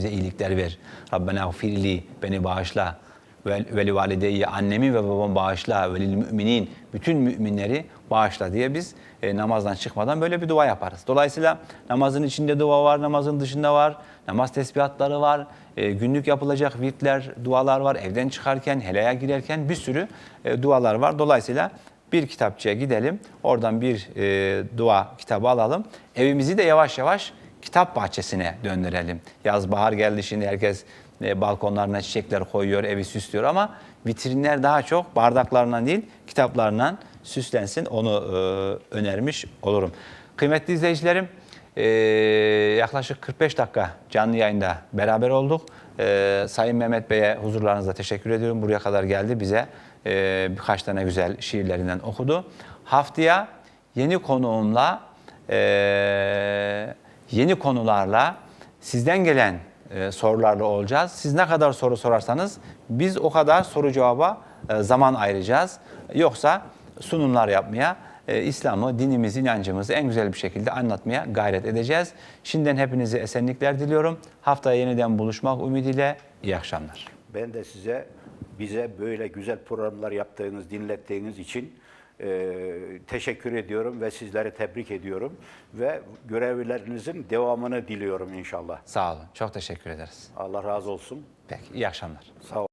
Bize iyilikler ver. Rabbena gfirli, beni bağışla. Ve veli valideyye, annemi ve babamı bağışla. Velil müminin, bütün müminleri bağışla diye biz e, namazdan çıkmadan böyle bir dua yaparız. Dolayısıyla namazın içinde dua var, namazın dışında var. Namaz tesbihatları var. e, günlük yapılacak virtler, dualar var. Evden çıkarken, helaya girerken bir sürü e, dualar var. Dolayısıyla bir kitapçıya gidelim. Oradan bir e, dua kitabı alalım. Evimizi de yavaş yavaş kitap bahçesine döndürelim. Yaz bahar geldi şimdi herkes e, balkonlarına çiçekler koyuyor, evi süslüyor ama vitrinler daha çok bardaklarından değil kitaplarından süslensin. Onu e, önermiş olurum. Kıymetli izleyicilerim e, yaklaşık 45 dakika canlı yayında beraber olduk. Sayın Mehmet Bey'e huzurlarınızda teşekkür ediyorum. Buraya kadar geldi bize birkaç tane güzel şiirlerinden okudu. Haftaya yeni konuğumla e, yeni konularla sizden gelen e, sorularla olacağız. Siz ne kadar soru sorarsanız biz o kadar soru cevaba e, zaman ayıracağız. Yoksa sunumlar yapmaya, e, İslam'ı, dinimizi, inancımızı en güzel bir şekilde anlatmaya gayret edeceğiz. Şimdiden hepinize esenlikler diliyorum. Haftaya yeniden buluşmak ümidiyle iyi akşamlar. Ben de size bize böyle güzel programlar yaptığınız, dinlettiğiniz için e, teşekkür ediyorum ve sizleri tebrik ediyorum ve görevlerinizin devamını diliyorum inşallah. Sağ olun. Çok teşekkür ederiz. Allah razı olsun. Peki, iyi akşamlar. Sağ olun.